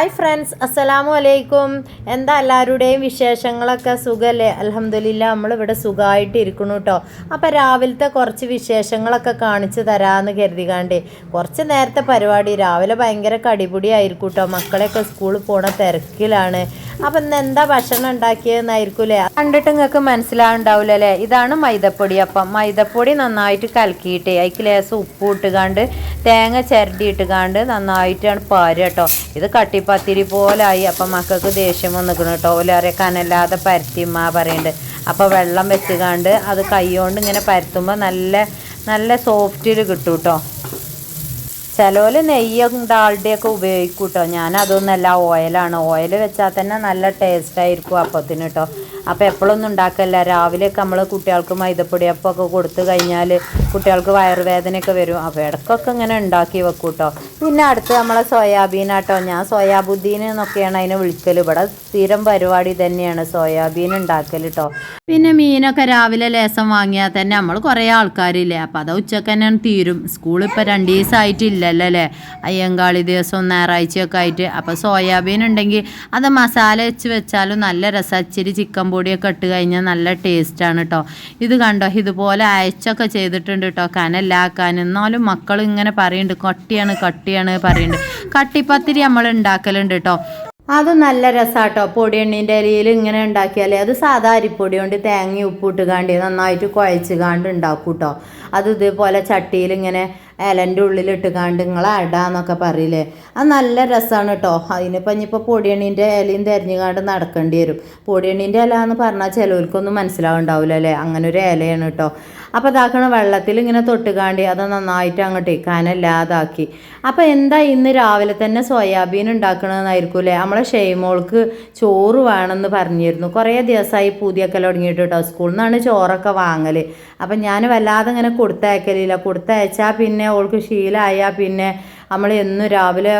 Hi friends അസ്സലാമു അലൈക്കും എന്താ എല്ലാവരുടെയും വിശേഷങ്ങളൊക്കെ? സുഖമല്ലേ അലഹമ്മദില്ല നമ്മളിവിടെ സുഖമായിട്ട് ഇരിക്കണു കേട്ടോ അപ്പോൾ രാവിലത്തെ കുറച്ച് വിശേഷങ്ങളൊക്കെ കാണിച്ചു തരാമെന്ന് കരുതികാണ്ട് കുറച്ച് നേരത്തെ പരിപാടി. രാവിലെ ഭയങ്കര കടിപിടി ആയിരിക്കും കേട്ടോ മക്കളെയൊക്കെ സ്കൂളിൽ പോണ തിരക്കിലാണ്. അപ്പം ഇന്ന് എന്താ ഭക്ഷണം ഉണ്ടാക്കിയതെന്നായിരിക്കൂലേ കണ്ടിട്ട് നിങ്ങൾക്ക് മനസ്സിലാവുണ്ടാവില്ല അല്ലേ ഇതാണ് മൈദപ്പൊടി. അപ്പം മൈദപ്പൊടി നന്നായിട്ട് കലക്കിയിട്ട് അതിക്ക് ലേസം ഉപ്പ് ഇട്ടുകാണ്ട് തേങ്ങ ചിരണ്ടി ഇട്ടുകാണ്ട് നന്നായിട്ടാണ് പാരുക കേട്ടോ ഇത് കട്ടിപ്പത്തിരി പോലായി. അപ്പം മക്കൾക്ക് ദേഷ്യം വന്നിക്കണം കേട്ടോ. ഓലേറെ കനല്ലാതെ പരത്തിമ്മ പറയുന്നുണ്ട് അപ്പോൾ വെള്ളം വെച്ചുകാണ്ട് അത് കൈ കൊണ്ട് ഇങ്ങനെ പരത്തുമ്പോൾ നല്ല നല്ല സോഫ്റ്റിൽ കിട്ടും കേട്ടോ ചിലവർ നെയ്യും ഡാൾഡയൊക്കെ ഉപയോഗിക്കും കേട്ടോ ഞാൻ അതൊന്നല്ല ഓയിലാണ് ഓയിൽ വെച്ചാൽ തന്നെ നല്ല ടേസ്റ്റ് ആയിരിക്കും അപ്പത്തിന് കേട്ടോ അപ്പോൾ എപ്പോഴൊന്നും ഉണ്ടാക്കല്ല. രാവിലെയൊക്കെ നമ്മൾ കുട്ടികൾക്ക് മൈദപ്പൊടി അപ്പമൊക്കെ കൊടുത്തു കഴിഞ്ഞാൽ കുട്ടികൾക്ക് വയറുവേദനയൊക്കെ വരും. അപ്പോൾ ഇടയ്ക്കൊക്കെ ഇങ്ങനെ ഉണ്ടാക്കി വെക്കും കേട്ടോ പിന്നെ അടുത്ത് നമ്മളെ സോയാബീൻ ആട്ടോ. ഞാൻ സോയാബുദ്ദീൻ എന്നൊക്കെയാണ് അതിനെ വിളിക്കൽ ഇവിടെ സ്ഥിരം പരിപാടി തന്നെയാണ് സോയാബീൻ ഉണ്ടാക്കൽ കേട്ടോ പിന്നെ മീനൊക്കെ രാവിലെ ലേസം വാങ്ങിയാൽ തന്നെ നമ്മൾ കുറേ ആൾക്കാരില്ലേ. അപ്പോൾ അത് ഉച്ചയ്ക്ക് തന്നെ തീരും. സ്കൂളിപ്പോൾ രണ്ട് ദിവസമായിട്ടില്ലല്ലോ അല്ലേ? അയ്യങ്കാളി ദിവസവും ഞായറാഴ്ചയൊക്കെ ആയിട്ട്. അപ്പോൾ സോയാബീൻ ഉണ്ടെങ്കിൽ അത് മസാല വെച്ച് വെച്ചാലും നല്ല രസം. ഇച്ചിരി ചിക്കൻ പൊടിയൊക്കെ ഇട്ട് കഴിഞ്ഞാൽ നല്ല ടേസ്റ്റാണ് കേട്ടോ ഇത് കണ്ടോ? ഇതുപോലെ അയച്ചൊക്കെ ചെയ്തിട്ടുണ്ട് കേട്ടോ കനല്ലാക്കാൻ എന്നാലും മക്കൾ ഇങ്ങനെ പറയുന്നുണ്ട് കട്ടിയാണ് കട്ടിയാണ് പറയുന്നുണ്ട് കട്ടിപ്പത്തിരി നമ്മൾ ഉണ്ടാക്കലുണ്ട് കേട്ടോ അത് നല്ല രസാട്ടോ പൊടിയെണ്ണീന്റെ ഇലയിൽ ഇങ്ങനെ ഉണ്ടാക്കിയാലേ അത് സാധാ അരിപ്പൊടി കൊണ്ട് തേങ്ങ ഉപ്പിട്ട് കാണ്ടി നന്നായിട്ട് കുഴച്ച് കാണ്ട് ഉണ്ടാക്കൂട്ടോ കേട്ടോ അത് ഇതേപോലെ ചട്ടിയിൽ ഇങ്ങനെ ഇലന്റെ ഉള്ളിലിട്ട് കാണ്ട് നിങ്ങൾ അടാന്നൊക്കെ പറയില്ലേ? അത് നല്ല രസമാണ് കേട്ടോ അതിനിപ്പോൾ ഇനിയിപ്പോൾ പൊടിയണീന്റെ ഇലയും തിരഞ്ഞു കാണ്ട് നടക്കേണ്ടി വരും. പൊടിയണീന്റെ ഇല എന്ന് പറഞ്ഞാൽ ചിലവർക്കൊന്നും മനസ്സിലാവുണ്ടാവില്ല അല്ലേ അങ്ങനെ ഒരു ഇലയാണ് കേട്ടോ അപ്പോൾ ഇതാക്കണ വെള്ളത്തിൽ ഇങ്ങനെ തൊട്ടുകാണ്ടി അത് നന്നായിട്ട് അങ്ങോട്ട് കനല്ലാതാക്കി. അപ്പോൾ എന്താ ഇന്ന് രാവിലെ തന്നെ സോയാബീൻ ഉണ്ടാക്കണമെന്നായിരിക്കും അല്ലേ നമ്മളെ ഷെയ്മോൾക്ക് ചോറ് വേണമെന്ന് പറഞ്ഞിരുന്നു. കുറേ ദിവസമായി പൂതിയൊക്കെ തുടങ്ങിയിട്ട് കേട്ടോ. സ്കൂളിൽ നിന്നാണ് ചോറൊക്കെ വാങ്ങൽ അപ്പം ഞാൻ വല്ലാതെ ഇങ്ങനെ കൊടുത്തയക്കലില്ല. കൊടുത്തയച്ചാൽ പിന്നെ ഓൾക്ക് ശീലമായാൽ പിന്നെ നമ്മൾ എന്നും രാവിലെ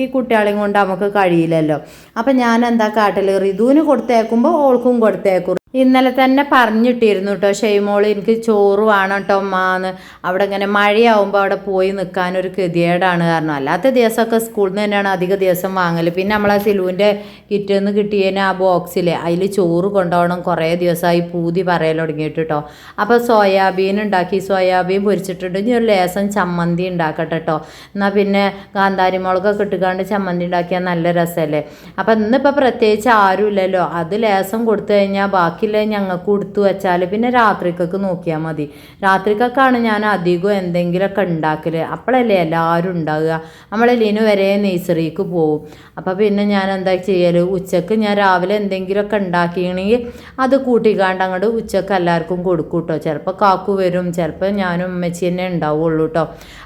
ഈ കുട്ടികളെയും കൊണ്ട് നമുക്ക് കഴിയില്ലല്ലോ. അപ്പം ഞാൻ എന്താ കാട്ടിൽ ഋതുവിന് കൊടുത്തേക്കുമ്പോൾ ഓൾക്കും കൊടുത്തേക്കും ഇന്നലെ തന്നെ പറഞ്ഞിട്ടിരുന്നു കേട്ടോ ഷെയ്മോൾ എനിക്ക് ചോറ് വേണം കേട്ടോ അമ്മാന്ന് അവിടെ ഇങ്ങനെ മഴയാവുമ്പോൾ അവിടെ പോയി നിൽക്കാനൊരു ഗതികേടാണ് കാരണം അല്ലാത്ത ദിവസമൊക്കെ സ്കൂളിൽ നിന്ന് തന്നെയാണ് അധിക ദിവസം വാങ്ങൽ പിന്നെ നമ്മളെ സിലുവിന്റെ കിറ്റിൽ നിന്ന് കിട്ടിയതിന് ആ ബോക്സിൽ അതിൽ ചോറ് കൊണ്ടുപോകണം കുറേ ദിവസമായി പൂതി പറയൽ തുടങ്ങിയിട്ട് കേട്ടോ അപ്പോൾ സോയാബീൻ ഉണ്ടാക്കി സോയാബീൻ പൊരിച്ചിട്ടുണ്ട്. ഇനി ഒരു ലേസം ചമ്മന്തി ഉണ്ടാക്കട്ടെ കേട്ടോ എന്നാൽ പിന്നെ കാന്താരി മുളകൊക്കെ ഇട്ടുകാണ്ട് ചമ്മന്തി ഉണ്ടാക്കിയാൽ നല്ല രസമല്ലേ? അപ്പം ഇന്നിപ്പോൾ പ്രത്യേകിച്ച് ആരുമില്ലല്ലോ. അത് ലേസം കൊടുത്തു കഴിഞ്ഞാൽ ബാക്കിയുള്ള ഞങ്ങൾക്ക് കൊടുത്തു വെച്ചാൽ പിന്നെ രാത്രിക്കൊക്കെ നോക്കിയാൽ മതി. രാത്രിക്കൊക്കെയാണ് ഞാൻ അധികം എന്തെങ്കിലുമൊക്കെ ഉണ്ടാക്കൽ അപ്പോഴല്ലേ എല്ലാവരും ഉണ്ടാവുക. നമ്മളെല്ലിന് വരെ നെയ്സറിക്ക് പോവും. അപ്പോൾ പിന്നെ ഞാൻ എന്താ ചെയ്യൽ ഉച്ചയ്ക്ക് ഞാൻ രാവിലെ എന്തെങ്കിലുമൊക്കെ ഉണ്ടാക്കിയാണെങ്കിൽ അത് കൂട്ടിക്കാണ്ട് അങ്ങോട്ട് ഉച്ചയ്ക്ക് എല്ലാവർക്കും കൊടുക്കും കേട്ടോ ചിലപ്പോൾ കാക്കു വരും. ചിലപ്പോൾ ഞാനും ഉമ്മച്ചി തന്നെ ഉണ്ടാവുള്ളൂ കേട്ടോ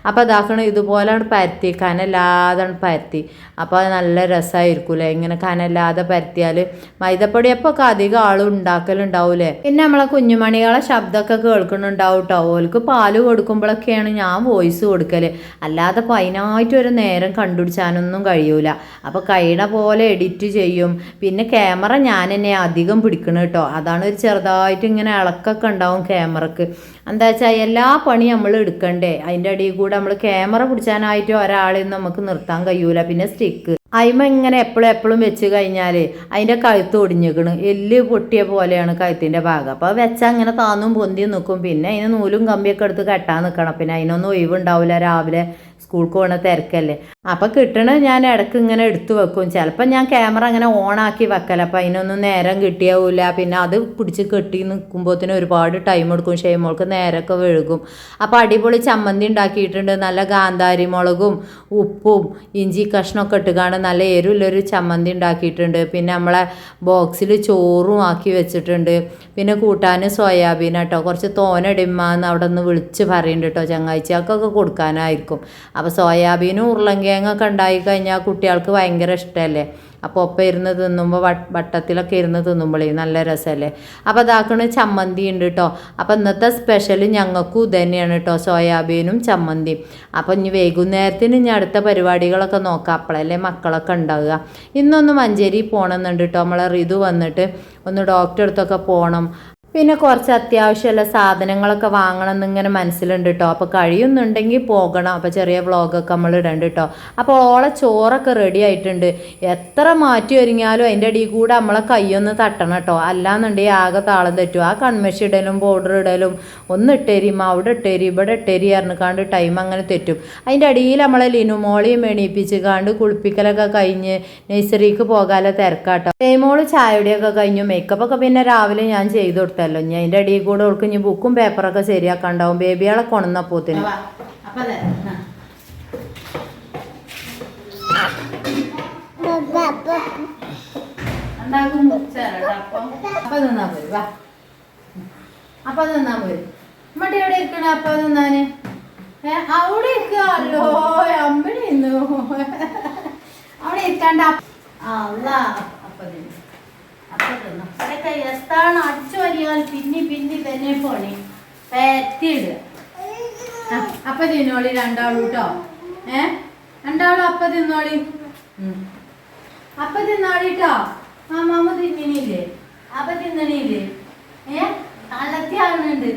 അപ്പോൾ അതാക്കണം ഇതുപോലെയാണ് പരത്തി. കനല്ലാതാണ് പരത്തി. അപ്പോൾ നല്ല രസമായിരിക്കൂലേ ഇങ്ങനെ കനല്ലാതെ പരത്തിയാൽ മൈദപ്പൊടിയപ്പൊക്കെ അധികം ആളും ഉണ്ടാക്കലുണ്ടാവൂലേ? പിന്നെ നമ്മളെ കുഞ്ഞുമണികളെ ശബ്ദമൊക്കെ കേൾക്കുന്നുണ്ടാവും കേട്ടോ ഓൾക്ക് പാൽ കൊടുക്കുമ്പോഴൊക്കെയാണ് ഞാൻ വോയിസ് കൊടുക്കൽ അല്ലാതെ പൈനായിട്ട് ഒരു നേരം കണ്ടുപിടിച്ചാനൊന്നും കഴിയൂല. അപ്പോൾ കഴിയണ പോലെ എഡിറ്റ് ചെയ്യും. പിന്നെ ക്യാമറ ഞാൻ തന്നെ അധികം പിടിക്കണം കേട്ടോ. അതാണ് ഒരു ചെറുതായിട്ട് ഇങ്ങനെ ഇളക്കൊക്കെ ഉണ്ടാവും ക്യാമറക്ക്. എന്താ വെച്ചാൽ എല്ലാ പണി നമ്മൾ എടുക്കണ്ടേ? അതിന്റെ അടിയിൽ കൂടെ നമ്മൾ ക്യാമറ പിടിച്ചാനായിട്ട് ഒരാളെ നമുക്ക് നിർത്താൻ കഴിയൂല. പിന്നെ സ്റ്റിക്ക്. അയിമ ഇങ്ങനെ എപ്പോഴും എപ്പോഴും വെച്ച് കഴിഞ്ഞാൽ അതിന്റെ കഴുത്ത് ഒടിഞ്ഞിക്കണ്. എല്ല് പൊട്ടിയ പോലെയാണ് കഴുത്തിന്റെ ഭാഗം. അപ്പോൾ വെച്ചാൽ അങ്ങനെ താന്നും പൊന്തി നിൽക്കും പിന്നെ അതിന് നൂലും കമ്പിയൊക്കെ എടുത്ത് കെട്ടാൻ നിൽക്കണം പിന്നെ അതിനൊന്നും ഒഴിവുണ്ടാവില്ല. രാവിലെ സ്കൂൾക്ക് പോണ തിരക്കല്ലേ. അപ്പോൾ കിട്ടണ ഞാൻ ഇടയ്ക്ക് ഇങ്ങനെ എടുത്തു വെക്കും. ചിലപ്പോൾ ഞാൻ ക്യാമറ അങ്ങനെ ഓണാക്കി വെക്കല. അപ്പോൾ അതിനൊന്നും നേരം കിട്ടിയാവില്ല പിന്നെ അത് പിടിച്ച് കെട്ടി നിൽക്കുമ്പോഴത്തേനും ഒരുപാട് ടൈം എടുക്കും. ഷെയ്മോൾക്ക് നേരമൊക്കെ വെഴുകും അപ്പോൾ അടിപൊളി ചമ്മന്തി ഉണ്ടാക്കിയിട്ടുണ്ട്. നല്ല കാന്താരി മുളകും ഉപ്പും ഇഞ്ചി കഷ്ണമൊക്കെ ഇട്ടുകാണ് നല്ല എരുള്ളൊരു ചമ്മന്തി ഉണ്ടാക്കിയിട്ടുണ്ട്. പിന്നെ നമ്മളെ ബോക്സിൽ ചോറും ആക്കി വെച്ചിട്ടുണ്ട്. പിന്നെ കൂട്ടാൻ സോയാബീൻ കേട്ടോ കുറച്ച് തോനടിമ്മാന്ന് അവിടെ നിന്ന് വിളിച്ച് പറയുന്നുണ്ട് കേട്ടോ. ചങ്ങാഴ്ചക്കൊക്കെ കൊടുക്കാനായിരിക്കും. അപ്പോൾ സോയാബീനും ഉരുളങ്കിഴങ്ങൊക്കെ ഉണ്ടായി കഴിഞ്ഞാൽ കുട്ടികൾക്ക് ഭയങ്കര ഇഷ്ടമല്ലേ അപ്പോൾ ഒപ്പം ഇരുന്ന് തിന്നുമ്പോൾ വട്ടത്തിലൊക്കെ ഇരുന്ന് തിന്നുമ്പോഴേ നല്ല രസമല്ലേ അപ്പോൾ അതാക്കണ ചമ്മന്തി ഉണ്ട് കേട്ടോ അപ്പോൾ ഇന്നത്തെ സ്പെഷ്യൽ ഞങ്ങൾക്കും ഇത് തന്നെയാണ് കേട്ടോ സോയാബീനും ചമ്മന്തിയും അപ്പോൾ ഇനി വൈകുന്നേരത്തിന് ഇനി അടുത്ത പരിപാടികളൊക്കെ നോക്കാം. അപ്പോഴല്ലേ മക്കളൊക്കെ ഉണ്ടാവുക. ഇന്നൊന്ന് മഞ്ചേരി പോകണമെന്നുണ്ട് കേട്ടോ നമ്മളെ ഇത് വന്നിട്ട് ഒന്ന് ഡോക്ടറെ അടുത്തൊക്കെ പോകണം പിന്നെ കുറച്ച് അത്യാവശ്യമുള്ള സാധനങ്ങളൊക്കെ വാങ്ങണം എന്നിങ്ങനെ മനസ്സിലുണ്ട് കേട്ടോ അപ്പോൾ കഴിയുന്നുണ്ടെങ്കിൽ പോകണം. അപ്പോൾ ചെറിയ വ്ളോഗൊക്കെ നമ്മൾ ഇടണ്ട് കേട്ടോ അപ്പോൾ ഓളെ ചോറൊക്കെ റെഡി ആയിട്ടുണ്ട്. എത്ര മാറ്റി ഒരുങ്ങിയാലും അതിന്റെ അടിയിൽ കൂടെ നമ്മളെ കൈയൊന്ന് തട്ടണം കേട്ടോ അല്ലാന്നുണ്ടെങ്കിൽ ആകെ താളം തെറ്റും. ആ കൺമശി ഇടലും ബോർഡർ ഇടലും ഒന്ന് ഇട്ടേരി അവിടെ ഇട്ടേരി ഇവിടെ ഇട്ടേരി അറിഞ്ഞിക്കാണ്ട് ടൈം അങ്ങനെ തെറ്റും. അതിന്റെ അടിയിൽ നമ്മളെ ലിനുമോളിയും എണീപ്പിച്ച് കാണ്ട് കുളിപ്പിക്കലൊക്കെ കഴിഞ്ഞ് നഴ്സറിക്ക് പോകാതെ തിരക്കാട്ടോ ടൈമോൾ ചായയുടെയൊക്കെ കഴിഞ്ഞു. മേക്കപ്പൊക്കെ പിന്നെ രാവിലെ ഞാൻ ചെയ്തു കൊടുത്തല്ലോ ഞാൻ അതിന്റെ അടിയിൽ കൂടെ ഓൾക്ക് ഇനി ബുക്കും പേപ്പറൊക്കെ ശരിയാക്കാണ്ടാവും. ബേബിയാളെ കൊണന്ന പോത്തിന്. അപ്പൊ നിന്നാ അപ്പൊ അവിടെ ഇരിക്കാല്ലോ. ഇന്നു അവിടെ ഇരിക്കണ്ട അല്ല അപ്പൊ അപ്പൊ തിന്നു അതൊക്കെ എത്താണ് അടിച്ചു വലിയാൽ പിന്നി പിന്നി തന്നെ പോണി. ആ, അപ്പൊ തിന്നോളി രണ്ടാളും കേട്ടോ ഏ? രണ്ടാളും അപ്പൊ തിന്നോളി. അപ്പൊ തിന്നാളിട്ടോ ആ മാമ തിന്നിനില്ലേ? അപ്പൊ തിന്നണില്ലേ ഏ? അലത്തി ആവുന്നുണ്ട്.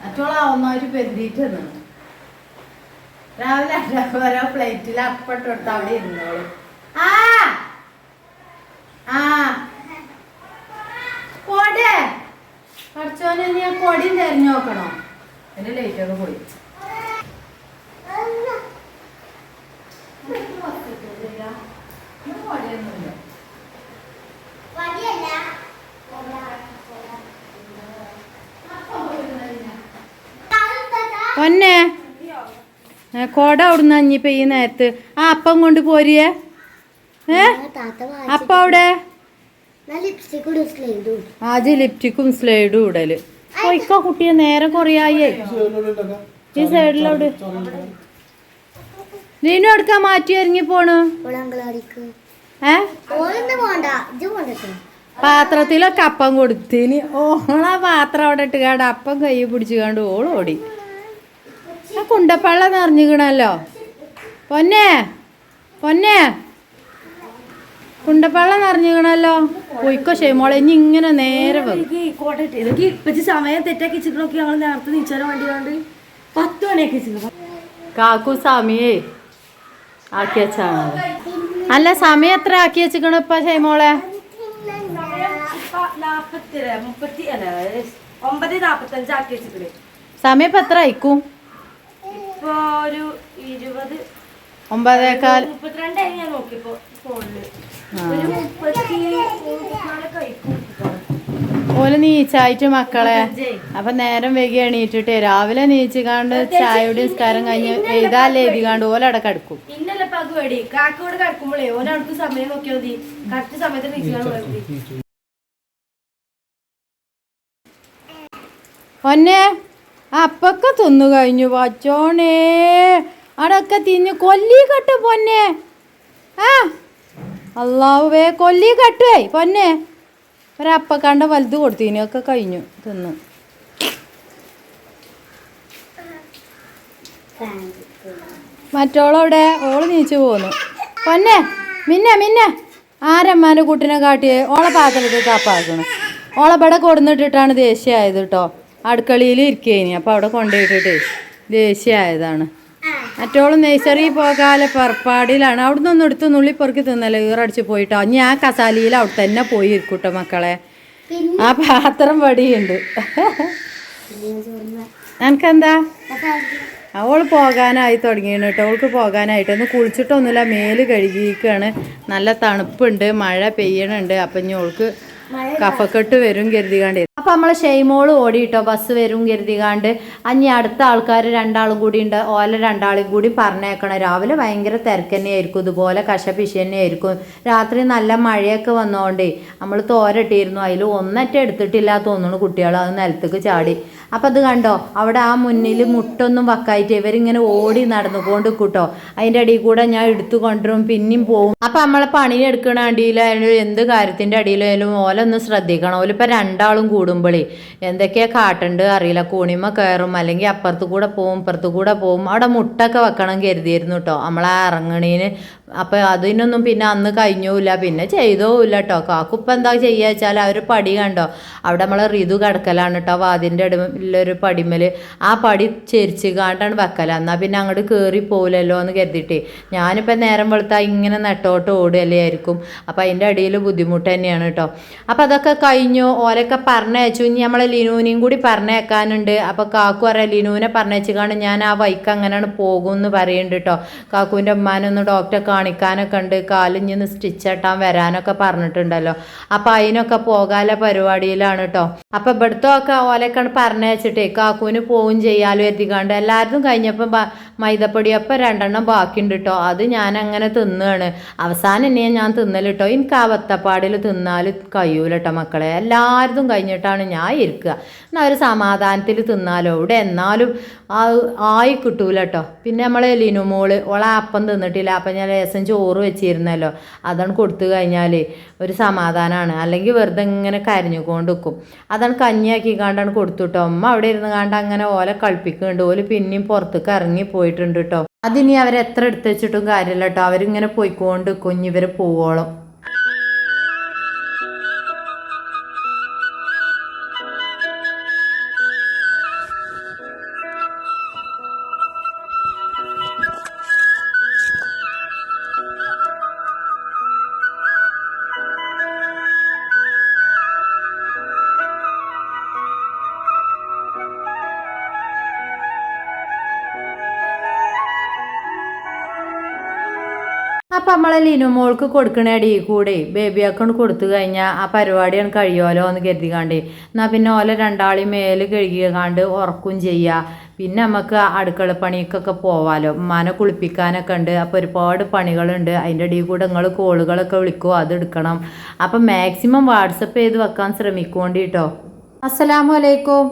മറ്റുള്ള ഒന്നായിട്ട് പെരുതിയിട്ട് രാവിലെ ഓരോ പ്ലേറ്റിൽ അപ്പട്ട് കൊടുത്ത് അവിടെ ഇരുന്നോളൂ. ആ ആ. പോട്ടെ പഠിച്ചോനെ നീ ആ കൊടിയും തെരഞ്ഞു നോക്കണോ? എന്റെ ലൈറ്റ് ഒക്കെ പോയി. പൊന്നെ. കൊട അവിടുന്ന് അഞ്ഞിപ്പോ ഈ നേരത്ത്. ആ അപ്പം കൊണ്ട് പോരിയേ. അപ്പം അവിടെ? ആജ് ലിപ്റ്റിക്കും സ്ലൈഡും ഇടൽ പോയിക്കോ കുട്ടിയെ നേരെ കൊറിയായേ. ഈ സൈഡിലോട് നീനും എടുക്കാൻ മാറ്റി ഇറങ്ങി പോണു. ഏ? പാത്രത്തിലൊക്കെ അപ്പം കൊടുത്തിന്. ഓളാ പാത്രം അവിടെ ഇട്ട് ഇട്ടുകാണ്ട് അപ്പം കൈ പിടിച്ചുകാണ്ട് ഓൾ ഓടി. ആ കുണ്ടപ്പള്ള നിറഞ്ഞിക്കണല്ലോ. പൊന്നേ പൊന്നെ. കുണ്ടപ്പള്ള നിറഞ്ഞിക്കണല്ലോ പോയിക്കോ ഷെയ്മോളെ ഇനി ഇങ്ങനെ നേരെ സമയം തെറ്റാക്കി വെച്ചിട്ടൊക്കെ ഞങ്ങൾ നേരത്തെ നീച്ചാൻ വേണ്ടി കൊണ്ട്? പത്ത് മണിയൊക്കെ വെച്ചിരുന്നു. കാക്കു സമയേ ആക്കി വെച്ചാണ് അല്ല സമയം എത്ര ആക്കി വെച്ചിക്കണ ഇപ്പൊ ഷെയ്മോളെ സമയം ഇപ്പൊ എത്ര അയക്കും ഇപ്പൊ ഒരു ഇരുപത് ഒമ്പതേക്കാൽ മുപ്പത്തിരണ്ടായി ഞാൻ നോക്കിയപ്പോ ഫോണിൽ ഓൽ നീച്ചായിട്ട് മക്കളെ. അപ്പൊ നേരം വൈകി എണീറ്റിട്ട്. രാവിലെ നീച്ച് കാണ്ട് ചായയുടെ നിസ്കാരം കഴിഞ്ഞ് എഴുതാല്ലേ എഴുതി കാണ്ട് ഓല അവിടെ കിടക്കും. ഇന്നലെ പകു വേടി കാക്കോട് കിടക്കുമ്പോഴേ ഒരാൾക്ക് സമയം നോക്കിയാൽ മതി. കറക്റ്റ് സമയത്ത് നീച്ചാൽ മതി. പൊന്നെ അപ്പൊക്കെ തിന്നു കഴിഞ്ഞു. പച്ചോണേ അടൊക്കെ തിന്ന്. കൊല്ലി കെട്ടു പൊന്നെ. ആ. അള്ളാവേ കൊല്ലി കട്ടുവേ പൊന്നെ. ഒരപ്പ കണ്ട വലുത് കൊടുത്തീനി. ഒക്കെ കഴിഞ്ഞു തിന്ന്. മറ്റോളവിടെ ഓൾ നീച്ചു പോന്നു. പൊന്നെ മിന്നെ മിന്നെ. ആരമ്മാന്റെ കുട്ടിനെ കാട്ടിയേ ഓളെ പാത്രത്തിൽ കാപ്പാക്കണം. ഓളെ ഇവിടെ കൊടുന്നിട്ടിട്ടാണ് ദേഷ്യമായത് കേട്ടോ അടുക്കളയിൽ ഇരിക്കേനി. അപ്പോൾ അവിടെ കൊണ്ടുപോയിട്ടിട്ട് ദേഷ്യമായതാണ് മറ്റോൾ നഴ്സറി പോകാലെ പുറപ്പാടിലാണ്. അവിടുന്ന് ഒന്ന് എടുത്ത് നുള്ളി പെറുക്കി തിന്നല്ലേ ഈറടിച്ച് പോയിട്ടോ. ഞാൻ കസാലിയിൽ അവിടെ തന്നെ പോയി ഇരിക്കൂട്ടോ മക്കളെ. ആ പാത്രം പടിയുണ്ട്. എനിക്കെന്താ അവൾ പോകാനായി തുടങ്ങിയാണ് കേട്ടോ. അവൾക്ക് പോകാനായിട്ട്. ഒന്ന് കുളിച്ചിട്ടൊന്നുമില്ല. മേൽ കഴുകിയിരിക്കുകയാണ് നല്ല തണുപ്പുണ്ട്. മഴ പെയ്യണുണ്ട്. അപ്പം ഇനി അവൾക്ക് കഫക്കെട്ട് വരും കരുതികാണ്ട്. അപ്പൊ നമ്മളെ ഷെയ്മോൾ ഓടിയിട്ടോ ബസ് വരും കരുതികാണ്ട്. അഞ്ഞി അടുത്ത ആൾക്കാർ രണ്ടാളും കൂടി ഉണ്ട്. ഓല രണ്ടാളും കൂടി പറഞ്ഞേക്കണം. രാവിലെ ഭയങ്കര തിരക്ക് തന്നെയായിരിക്കും. ഇതുപോലെ കശപിശ തന്നെയായിരിക്കും. രാത്രി നല്ല മഴയൊക്കെ വന്നോണ്ടേ നമ്മൾ തോരട്ടിയിരുന്നു. അതിൽ ഒന്നറ്റ എടുത്തിട്ടില്ല തോന്നുന്നു കുട്ടികൾ അത് നിലത്തേക്ക് ചാടി. അപ്പം അത് കണ്ടോ? അവിടെ ആ മുന്നിൽ മുട്ടൊന്നും വക്കായിട്ട് ഇവരിങ്ങനെ ഓടി നടന്നുകൊണ്ട് കൂട്ടോ അതിന്റെ അടിയിൽ കൂടെ ഞാൻ എടുത്തു കൊണ്ടുവരും. പിന്നെയും പോവും. അപ്പം നമ്മളെ പണി എടുക്കണ അടിയിലായാലും എന്ത് കാര്യത്തിന്റെ അടിയിലായാലും ഓല ഒന്ന് ശ്രദ്ധിക്കണം. ഓലിപ്പോൾ രണ്ടാളും കൂടുമ്പോഴേ എന്തൊക്കെയാ കാട്ടുണ്ട് അറിയില്ല. കൂണിമ കയറും അല്ലെങ്കിൽ അപ്പുറത്ത് കൂടെ പോവും ഇപ്പുറത്ത് കൂടെ പോവും. അവിടെ മുട്ടൊക്കെ വെക്കണം കരുതിയിരുന്നു കേട്ടോ നമ്മളെ ഇറങ്ങണീന്. അപ്പോൾ അതിനൊന്നും പിന്നെ അന്ന് കഴിഞ്ഞൂല പിന്നെ ചെയ്തോല്ല കേട്ടോ കാക്കുപ്പം എന്താ ചെയ്യുക വെച്ചാൽ ആ ഒരു പടി കണ്ടോ? അവിടെ നമ്മളെ ഋതു കിടക്കലാണ് കേട്ടോ വാതിന്റെ ഇടയിലൊരു പടിമൽ ആ പടി ചെരിച്ച് കാണ്ടാണ് വെക്കല. എന്നാൽ പിന്നെ അങ്ങോട്ട് കയറി പോകില്ലല്ലോ എന്ന് കരുതിയിട്ട്. ഞാനിപ്പോൾ നേരം വെളുത്താൽ ഇങ്ങനെ നെട്ടോട്ട് ഓടുകയല്ലേ ആയിരിക്കും. അപ്പോൾ അതിന്റെ അടിയിൽ ബുദ്ധിമുട്ട് തന്നെയാണ് കേട്ടോ അപ്പോൾ അതൊക്കെ കഴിഞ്ഞു ഓരൊക്കെ പറഞ്ഞയച്ചു. ഇനി നമ്മളെ ലിനുവിനെയും കൂടി പറഞ്ഞേക്കാനുണ്ട് അപ്പോൾ കാക്കു പറയാം ലിനുവിനെ പറഞ്ഞയച്ചുകാണ് ഞാൻ ആ വൈക്ക് അങ്ങനെയാണ് പോകും എന്ന് പറയുന്നുണ്ട് കേട്ടോ കാക്കുവിന്റെ ഉമ്മാനൊന്ന് ഡോക്ടറെ കാണിക്കാനൊക്കെ ഉണ്ട്. കാലിഞ്ഞൊന്ന് സ്റ്റിച്ച് ഇട്ടാൻ വരാനൊക്കെ പറഞ്ഞിട്ടുണ്ടല്ലോ. അപ്പോൾ അതിനൊക്കെ പോകാല പരിപാടിയിലാണ് കേട്ടോ അപ്പോൾ ഇവിടുത്തെ ഒക്കെ ഓലൊക്കെയാണ് പറഞ്ഞയച്ചിട്ടേ കാക്കുവിന് പോവും ചെയ്യാലോ എത്തിക്കാണ്ട് എല്ലാവരും കഴിഞ്ഞപ്പോൾ മൈദപ്പൊടിയപ്പം രണ്ടെണ്ണം ബാക്കിയുണ്ട് കേട്ടോ അത് ഞാൻ അങ്ങനെ തിന്നുകയാണ് അവസാനം എന്നെ ഞാൻ തിന്നൽ കേട്ടോ എനിക്ക് ആ വത്തപ്പാടിൽ തിന്നാൽ കഴിയൂല. കേട്ടോ മക്കളെ. എല്ലാവരും കഴിഞ്ഞിട്ടാണ് ഞാൻ ഇരിക്കുക. എന്നാൽ ഒരു സമാധാനത്തിൽ തിന്നാലോ. ഇവിടെ എന്നാലും ആയി കിട്ടൂല കേട്ടോ പിന്നെ നമ്മൾ ലിനുമോൾ ഓളെ അപ്പം തിന്നിട്ടില്ല. അപ്പം ഞാൻ ലേസം ചോറ് വെച്ചിരുന്നല്ലോ. അതാണ് കൊടുത്തു കഴിഞ്ഞാൽ ഒരു സമാധാനമാണ്. അല്ലെങ്കിൽ വെറുതെ ഇങ്ങനെ കരഞ്ഞുകൊണ്ട് നിൽക്കും അതാണ് കഞ്ഞിയാക്കി കാണ്ടാണ് കൊടുത്തുട്ടോ. അമ്മ അവിടെ ഇരുന്ന് കാണ്ട് അങ്ങനെ ഓലെ കളിപ്പിക്കുന്നുണ്ട്. ഓൽ പിന്നെയും പുറത്തേക്ക് ഇറങ്ങി പോയിട്ടുണ്ട് കേട്ടോ. അതിനി അവരെത്ര എടുത്ത് വെച്ചിട്ടും കാര്യമില്ല കേട്ടോ. അവരിങ്ങനെ പോയിക്കൊണ്ട് കുഞ്ഞിവരെ പോവോളം. നമ്മളെ ലിനുമോൾക്ക് കൊടുക്കണ അടി കൂടെ ബേബി അക്കൗണ്ട് കൊടുത്തു കഴിഞ്ഞാൽ ആ പരിപാടിയാണ് കഴിയുമല്ലോ എന്ന് കരുതിക്കാണ്ട്. എന്നാൽ പിന്നെ ഓലെ രണ്ടാളി മേൽ കഴുകിയാണ്ട് ഉറക്കും ചെയ്യുക പിന്നെ നമുക്ക് അടുക്കള പണിക്കൊക്കെ പോവാലോ. ഉമ്മാനെ കുളിപ്പിക്കാനൊക്കെ ഉണ്ട്. അപ്പോൾ ഒരുപാട് പണികളുണ്ട്. അതിന്റെ ഇടയിൽ കൂടെ നിങ്ങൾ കോളുകളൊക്കെ വിളിക്കുമോ അത് എടുക്കണം. അപ്പം മാക്സിമം വാട്സപ്പ് ചെയ്ത് വെക്കാൻ ശ്രമിക്കോണ്ടി കേട്ടോ അസ്സലാമു അലൈക്കും.